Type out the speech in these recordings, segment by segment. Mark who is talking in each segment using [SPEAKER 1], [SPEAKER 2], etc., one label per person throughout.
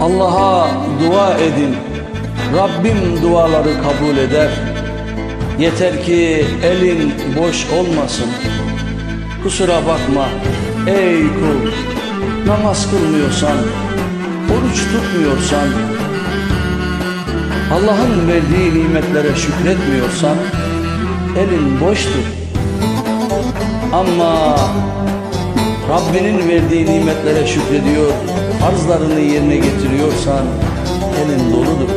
[SPEAKER 1] Allah'a dua edin. Rabbim duaları kabul eder. Yeter ki elin boş olmasın. Kusura bakma ey kul. Namaz kılmıyorsan, oruç tutmuyorsan, Allah'ın verdiği nimetlere şükretmiyorsan elin boştur. Ama Rabbinin verdiği nimetlere şükrediyor, farzlarını yerine getiriyorsan elin doludur.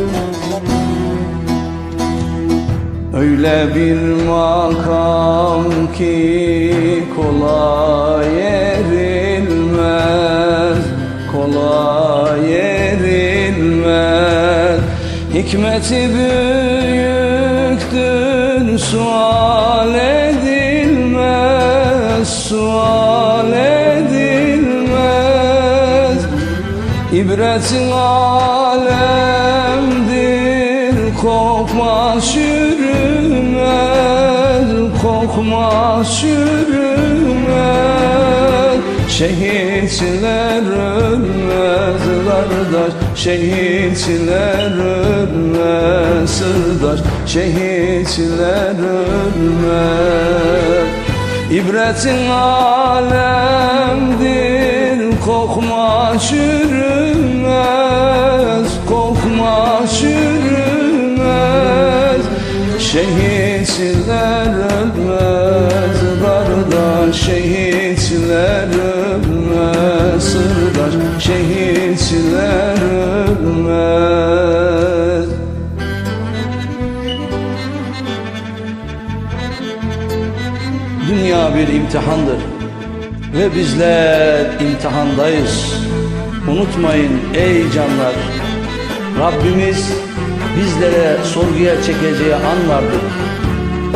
[SPEAKER 1] Öyle bir makam ki kolay erilmez, kolay erilmez. Hikmeti büyüktür, sual edilmez, sual edilmez. İbretin alemdir, kokma çürümez, kokma çürümez. Şehitler ölmez kardeş, şehitler ölmez sırdaş, şehitler ölmez. İbretin alemdir, kokma çürümez, kokma çürümez. Şehitler ölmez kardeş, şehitler ölmez sırdaş, şehitler ölmez. Dünya bir imtihandır ve bizler imtihandayız. Unutmayın ey canlar, Rabbimiz bizlere sorguya çekeceği an.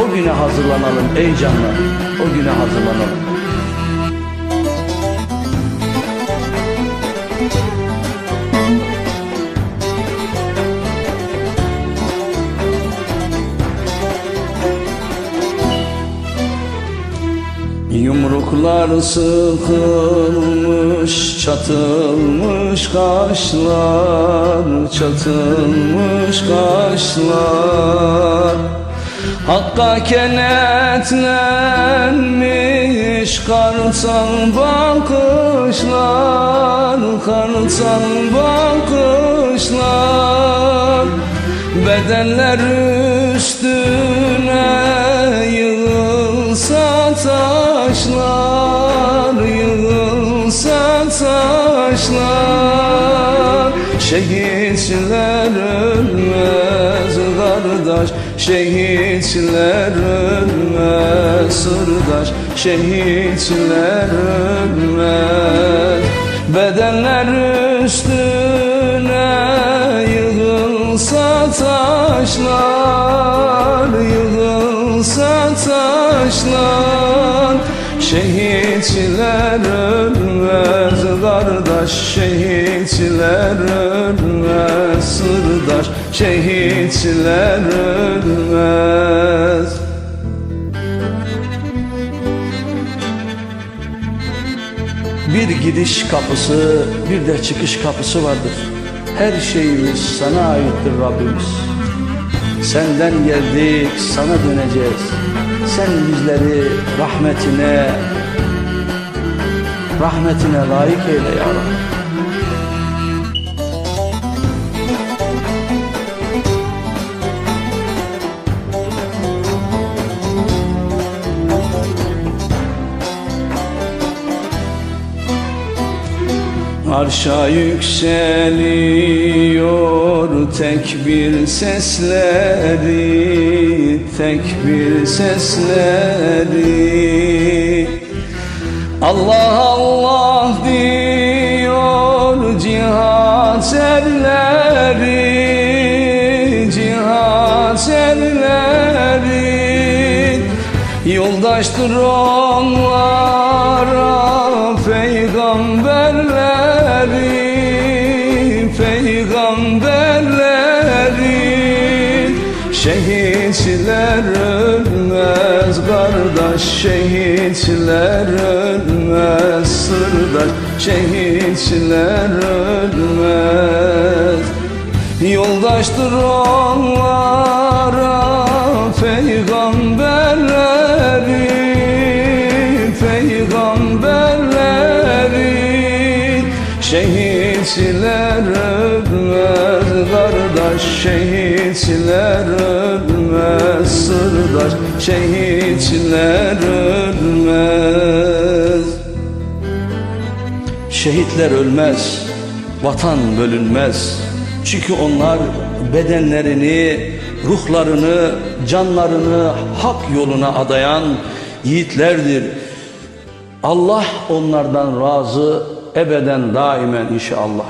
[SPEAKER 1] O güne hazırlanalım ey canlar, o güne hazırlanalım. Yumruklar sıkılmış, çatılmış kaşlar, çatılmış kaşlar. Hakka kenetlenmiş kartal bakışlar, kartal bakışlar. Bedenler üstüne yığılsa taşlar, yığılsa taşlar. Şehitler ölmez kardeş, şehitler ölmez sırdaş, şehitler ölmez. Bedenler üstüne yığılsa taşlar, yığılsa taşlar. Şehitler şehitler ölmez sırdaş, şehitler ölmez. Bir gidiş kapısı, bir de çıkış kapısı vardır. Her şeyimiz sana aittir Rabbimiz. Senden geldik, sana döneceğiz. Sen bizleri rahmetine, rahmetine layık eyle ya Rabbi. Arşa yükseliyor tekbir sesleri, tekbir sesleri. Allah Allah diyor cihat erleri, cihat erleri. Yoldaştır onlara peygamberleri, Şehitler ölmez kardeş, şehitler ölmez sırdaş, şehitler ölmez. Yoldaştır onlara peygamberleri Peygamberleri. Şehitler Şehitler ölmez sırdaş Şehitler ölmez Şehitler ölmez, vatan bölünmez. Çünkü onlar bedenlerini, ruhlarını, canlarını hak yoluna adayan yiğitlerdir. Allah onlardan razı ebeden daimen inşallah.